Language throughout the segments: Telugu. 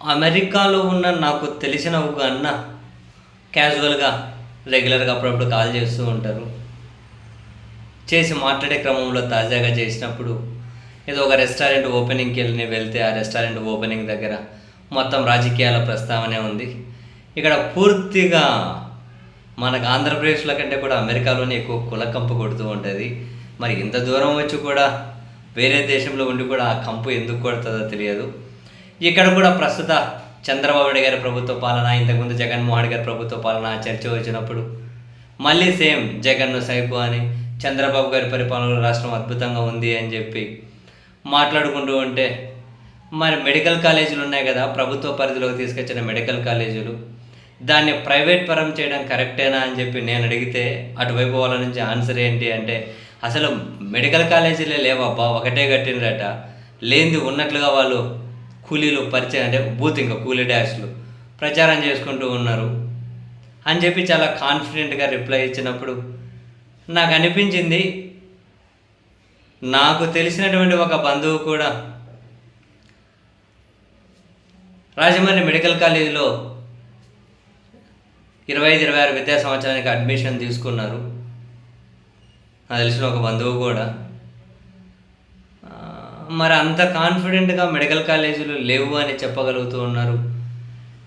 అమెరికాలో ఉన్న నాకు తెలిసిన ఒక అన్న క్యాజువల్గా రెగ్యులర్గా అప్పుడప్పుడు కాల్ చేస్తూ ఉంటారు. చేసి మాట్లాడే క్రమంలో తాజాగా చేసినప్పుడు ఏదో ఒక రెస్టారెంట్ ఓపెనింగ్కి వెళ్ళి వెళ్తే ఆ రెస్టారెంట్ ఓపెనింగ్ దగ్గర మొత్తం రాజకీయాల ప్రస్తావనే ఉంది. ఇక్కడ పూర్తిగా మనకు ఆంధ్రప్రదేశ్లో కంటే కూడా అమెరికాలోనే ఎక్కువ కుల కంపు కొడుతూ ఉంటుంది. మరి ఇంత దూరం వచ్చి కూడా వేరే దేశంలో ఉండి కూడా ఆ కంపు ఎందుకు కొడుతుందో తెలియదు. ఇక్కడ కూడా ప్రస్తుత చంద్రబాబు నాయుడు గారి ప్రభుత్వ పాలన ఇంతకుముందు జగన్మోహన్ గారి ప్రభుత్వ పాలన చర్చ వచ్చినప్పుడు మళ్ళీ సేమ్ జగన్ను సైపు అని చంద్రబాబు గారి పరిపాలనలో రాష్ట్రం అద్భుతంగా ఉంది అని చెప్పి మాట్లాడుకుంటూ ఉంటే మరి మెడికల్ కాలేజీలు ఉన్నాయి కదా ప్రభుత్వ పరిధిలోకి తీసుకొచ్చిన మెడికల్ కాలేజీలు దాన్ని ప్రైవేట్ పరం చేయడం కరెక్టేనా అని చెప్పి నేను అడిగితే అటువైపు వాళ్ళ నుంచి ఆన్సర్ ఏంటి అంటే అసలు మెడికల్ కాలేజీలే లేవబ్బా ఒకటే కట్టినరట లేనిది ఉన్నట్లుగా వాళ్ళు కూలీలు పరిచయం అంటే బూత్ ఇంకా కూలీ డాష్లు ప్రచారం చేసుకుంటూ ఉన్నారు. అని చెప్పి చాలా కాన్ఫిడెంట్గా రిప్లై ఇచ్చినప్పుడు నాకు అనిపించింది నాకు తెలిసినటువంటి ఒక బంధువు కూడా రాజమండ్రి మెడికల్ కాలేజీలో ఇరవై ఐదు ఇరవై ఆరు విద్యా సంవత్సరానికి అడ్మిషన్ తీసుకున్నారు. నాకు తెలిసిన ఒక బంధువు కూడా మరి అంత కాన్ఫిడెంట్గా మెడికల్ కాలేజీలు లేవు అని చెప్పగలుగుతూ ఉన్నారు.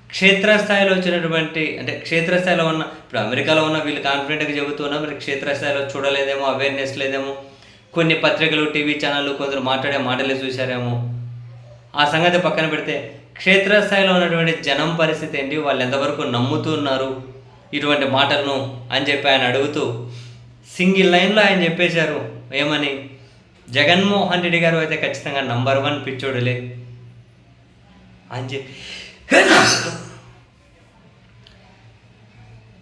క్షేత్రస్థాయిలో వచ్చినటువంటి అంటే క్షేత్రస్థాయిలో ఉన్న ఇప్పుడు అమెరికాలో ఉన్న వీళ్ళు కాన్ఫిడెంట్గా చెబుతున్నా మరి క్షేత్రస్థాయిలో చూడలేదేమో అవేర్నెస్ లేదేమో కొన్ని పత్రికలు టీవీ ఛానళ్ళు కొందరు మాట్లాడే మాటలే చూశారేమో. ఆ సంగతి పక్కన పెడితే క్షేత్రస్థాయిలో ఉన్నటువంటి జనం పరిస్థితి ఏంటి? వాళ్ళు ఎంతవరకు నమ్ముతున్నారు ఇటువంటి మాటలను అని చెప్పి ఆయన అడుగుతూ సింగిల్ లైన్లో ఆయన చెప్పేశారు ఏమని? జగన్మోహన్ రెడ్డి గారు అయితే ఖచ్చితంగా నంబర్ వన్ పిచ్చోడులే. అని చెప్పి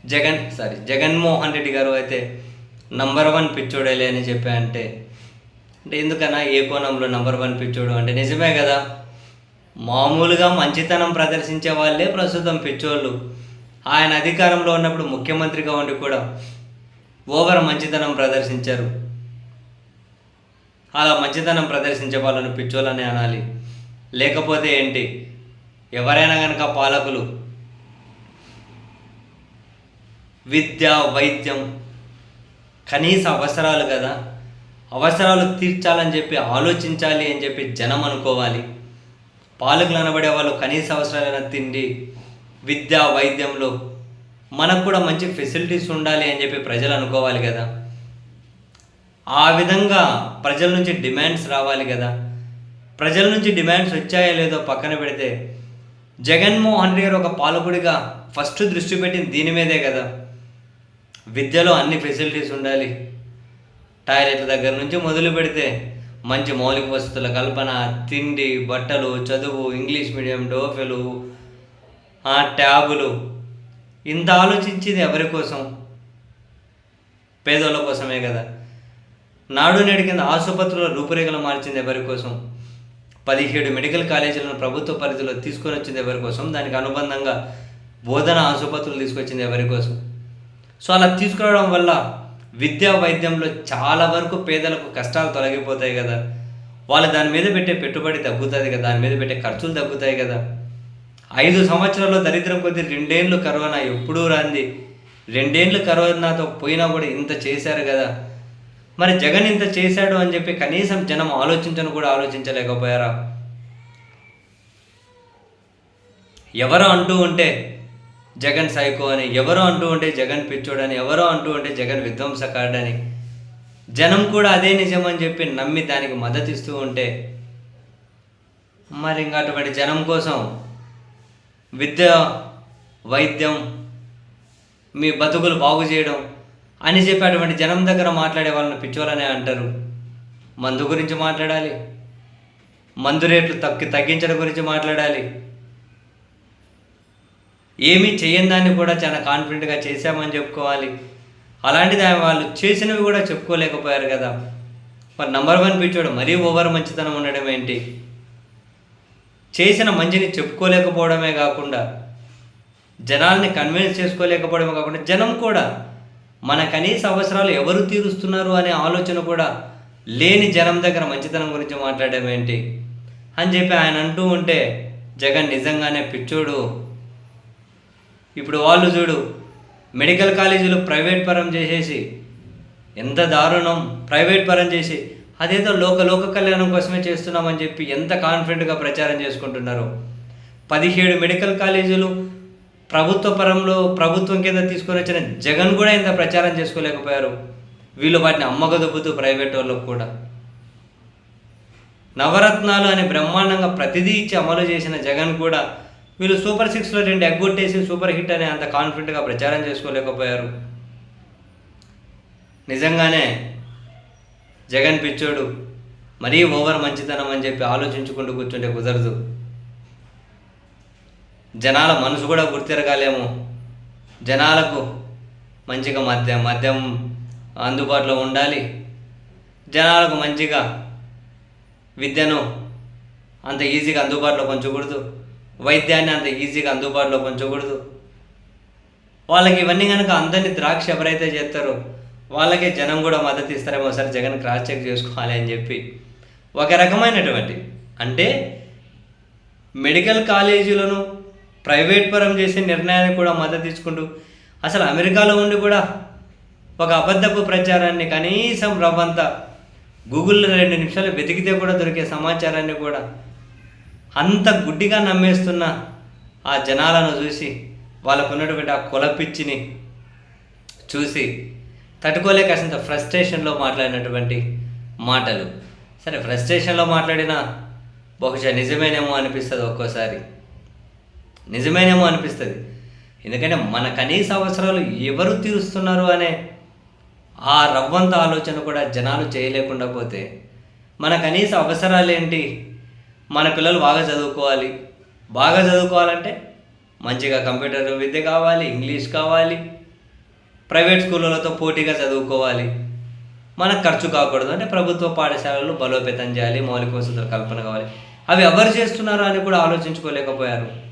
జగన్ సారీ జగన్మోహన్ రెడ్డి గారు అయితే నంబర్ వన్ పిచ్చోడేలే అని చెప్పి అంటే అంటే ఎందుకన్నా ఏ కోణంలో నంబర్ వన్ పిచ్చోడు అంటే నిజమే కదా. మామూలుగా మంచితనం ప్రదర్శించే వాళ్ళే ప్రస్తుతం పిచ్చోళ్ళు. ఆయన అధికారంలో ఉన్నప్పుడు ముఖ్యమంత్రిగా ఉండి కూడా ఓవర్ మంచితనం ప్రదర్శించారు. అలా మంచితనం ప్రదర్శించే వాళ్ళని పిచ్చోళ్ళని అనాలి. లేకపోతే ఏంటి? ఎవరైనా కనుక పాలకులు విద్య వైద్యం కనీస అవసరాలు కదా అవసరాలు తీర్చాలని చెప్పి ఆలోచించాలి అని చెప్పి జనం అనుకోవాలి. పాలకులు అనబడే వాళ్ళు కనీస అవసరాలైన తిండి విద్య వైద్యంలో మనకు కూడా మంచి ఫెసిలిటీస్ ఉండాలి అని చెప్పి ప్రజలు అనుకోవాలి కదా. ఆ విధంగా ప్రజల నుంచి డిమాండ్స్ రావాలి కదా. ప్రజల నుంచి డిమాండ్స్ వచ్చాయో లేదో పక్కన పెడితే జగన్మోహన్ రెడ్డి గారు ఒక పాలకుడిగా ఫస్ట్ దృష్టి పెట్టింది దీని మీదే కదా. విద్యలో అన్ని ఫెసిలిటీస్ ఉండాలి. టాయిలెట్ల దగ్గర నుంచి మొదలు పెడితే మంచి మౌలిక వసతుల కల్పన తిండి బట్టలు చదువు ఇంగ్లీష్ మీడియం డోఫెలు ట్యాబులు. ఇంత ఆలోచించింది ఎవరి కోసం? పేదోళ్ళ కోసమే కదా. నాడు నేడు కింద ఆసుపత్రుల రూపురేఖలు మార్చింది ఎవరి కోసం? పదిహేడు మెడికల్ కాలేజీలను ప్రభుత్వ పరిధిలో తీసుకొని వచ్చింది ఎవరి కోసం? దానికి అనుబంధంగా బోధన ఆసుపత్రులు తీసుకొచ్చింది ఎవరి కోసం? సో అలా తీసుకురావడం వల్ల విద్యా వైద్యంలో చాలా వరకు పేదలకు కష్టాలు తొలగిపోతాయి కదా. వాళ్ళు దాని మీద పెట్టే పెట్టుబడి తగ్గుతుంది కదా దాని మీద పెట్టే ఖర్చులు తగ్గుతాయి కదా. ఐదు సంవత్సరాల్లో దరిద్రం కొద్ది రెండేళ్ళు కరోనా ఎప్పుడూ రాంది. రెండేళ్ళు కరోనాతో పోయినా కూడా ఇంత చేశారు కదా. మరి జగన్ ఇంత చేశాడు అని చెప్పి కనీసం జనం ఆలోచించను కూడా ఆలోచించలేకపోయారా? ఎవరో అంటూ ఉంటే జగన్ సైకో అని ఎవరో అంటూ ఉంటే జగన్ పిచ్చోడని ఎవరో అంటూ ఉంటే జగన్ విధ్వంసకాడని జనం కూడా అదే నిజం అని చెప్పి నమ్మి దానికి మద్దతు ఇస్తూ ఉంటే మరి ఇంకా అటువంటి జనం కోసం విద్య వైద్యం మీ బతుకులు బాగు చేయడం అని చెప్పి అటువంటి జనం దగ్గర మాట్లాడే వాళ్ళని పిచ్చోళ్ళనే అంటారు. మందు గురించి మాట్లాడాలి. మందు రేట్లు తగ్గి తగ్గించడం గురించి మాట్లాడాలి. ఏమీ చేయని దాన్ని కూడా చాలా కాన్ఫిడెంట్గా చేశామని చెప్పుకోవాలి. అలాంటిది వాళ్ళు చేసినవి కూడా చెప్పుకోలేకపోయారు కదా. మరి నంబర్ వన్ పిచ్చోడు మరీ ఓవర్ మంచితనం ఉండడం ఏంటి? చేసిన మంచిని చెప్పుకోలేకపోవడమే కాకుండా జనాల్ని కన్విన్స్ చేసుకోలేకపోవడమే కాకుండా జనం కూడా మన కనీస అవసరాలు ఎవరు తీరుస్తున్నారు అనే ఆలోచన కూడా లేని జనం దగ్గర మంచితనం గురించి మాట్లాడడం ఏంటి? అని చెప్పి ఆయన అంటూ ఉంటే జగన్ నిజంగానే పిచ్చోడు. ఇప్పుడు వాళ్ళు చూడు మెడికల్ కాలేజీలు ప్రైవేట్ పరం చేసేసి ఎంత దారుణం ప్రైవేట్ పరం చేసి అదేదో లోక లోక కళ్యాణం కోసమే చేస్తున్నామని చెప్పి ఎంత కాన్ఫిడెంట్గా ప్రచారం చేసుకుంటున్నారు? పదిహేడు మెడికల్ కాలేజీలు ప్రభుత్వ పరంలో ప్రభుత్వం కింద తీసుకొని వచ్చిన జగన్ కూడా ఇంత ప్రచారం చేసుకోలేకపోయారు. వీళ్ళు వాటిని అమ్మగదొబ్బుతూ ప్రైవేట్ వాళ్ళకు కూడా. నవరత్నాలు అనే బ్రహ్మాండంగా ప్రతిదీ ఇచ్చి అమలు చేసిన జగన్ కూడా వీళ్ళు సూపర్ సిక్స్లో రెండు ఎగ్గొట్టేసి సూపర్ హిట్ అనే అంత కాన్ఫిడెంట్గా ప్రచారం చేసుకోలేకపోయారు. నిజంగానే జగన్ పిచ్చోడు మరీ ఓవర్ మంచితనం అని చెప్పి ఆలోచించుకుంటూ కూర్చుంటే కుదరదు. జనాల మనసు కూడా గుర్తిరగాలేమో. జనాలకు మంచిగా మద్యం మద్యం అందుబాటులో ఉండాలి. జనాలకు మంచిగా విద్యను అంత ఈజీగా అందుబాటులో ఉంచకూడదు వైద్యాన్ని అంత ఈజీగా అందుబాటులో పంచకూడదు. వాళ్ళకి ఇవన్నీ కనుక అందరినీ ద్రాక్ష ఎవరైతే చేస్తారో వాళ్ళకే జనం కూడా మద్దతు ఇస్తారేమో సరే జగన్ క్రాస్ చెక్ చేసుకోవాలి అని చెప్పి. ఒక రకమైనటువంటి అంటే మెడికల్ కాలేజీలను ప్రైవేట్ పరం చేసే నిర్ణయానికి కూడా మద్దతు ఇచ్చుకుంటూ అసలు అమెరికాలో ఉండి కూడా ఒక అబద్ధపు ప్రచారాన్ని కనీసం రవ్వంత గూగుల్లో రెండు నిమిషాలు వెతికితే కూడా దొరికే సమాచారాన్ని కూడా అంత గుడ్డిగా నమ్మేస్తున్న ఆ జనాలను చూసి వాళ్ళకు ఉన్నటువంటి ఆ కులపిచ్చిని చూసి తట్టుకోలేక అసంత ఫ్రస్ట్రేషన్లో మాట్లాడినటువంటి మాటలు. సరే ఫ్రస్ట్రేషన్లో మాట్లాడినా బహుశా నిజమేనేమో అనిపిస్తుంది ఒక్కోసారి. నిజమేనేమో అనిపిస్తుంది. ఎందుకంటే మన కనీస అవసరాలు ఎవరు తీరుస్తున్నారు అనే ఆ రవ్వంత ఆలోచన కూడా జనాలు చేయలేకుండా పోతే మన కనీస అవసరాలు ఏంటి మన పిల్లలు బాగా చదువుకోవాలి. బాగా చదువుకోవాలంటే మంచిగా కంప్యూటర్ విద్య కావాలి ఇంగ్లీష్ కావాలి ప్రైవేట్ స్కూళ్ళతో పోటీగా చదువుకోవాలి. మనకు ఖర్చు కాకూడదు. అంటే ప్రభుత్వ పాఠశాలలు బలోపేతం చేయాలి మౌలిక వసతుల కల్పన కావాలి. అవి ఎవరు చేస్తున్నారు అని కూడా ఆలోచించుకోలేకపోయారు.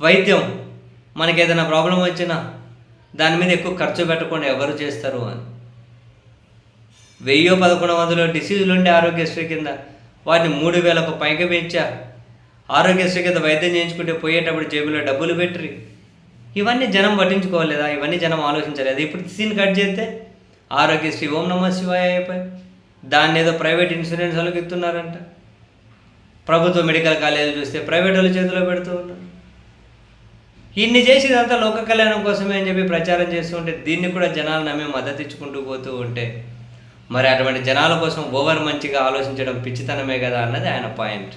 వైద్యం మనకి ఏదైనా ప్రాబ్లం వచ్చినా దాని మీద ఎక్కువ ఖర్చు పెట్టకుండా ఎవరు చేస్తారు అని. వెయ్యో పదకొండు వందలు డిసీజులు ఉండే ఆరోగ్యశ్రీ కింద వాటిని మూడు వేలకు పైకి పెంచా. ఆరోగ్యశ్రీ కింద వైద్యం చేయించుకుంటే పోయేటప్పుడు జేబులో డబ్బులు పెట్టి ఇవన్నీ జనం పట్టించుకోలేదా? ఇవన్నీ జనం ఆలోచించలేదు? ఇప్పుడు సీన్ కట్ చేస్తే ఆరోగ్యశ్రీ ఓం నమ శివాయ అయిపోయి దాన్ని ఏదో ప్రైవేట్ ఇన్సూరెన్స్ వాళ్ళకి ఇస్తున్నారంట. ప్రభుత్వ మెడికల్ కాలేజీ చూస్తే ప్రైవేట్ వాళ్ళ చేతిలో పెడుతూ ఉన్నారు ఇన్ని చేసి ఇదంతా లోక కళ్యాణం కోసమే అని చెప్పి ప్రచారం చేస్తూ ఉంటే దీన్ని కూడా జనాలు నమ్మి మద్దతు ఇచ్చుకుంటూ పోతూ ఉంటే మరి అటువంటి జనాల కోసం ఓవర్ మంచిగా ఆలోచించడం పిచ్చితనమే కదా అన్నది ఆయన పాయింట్.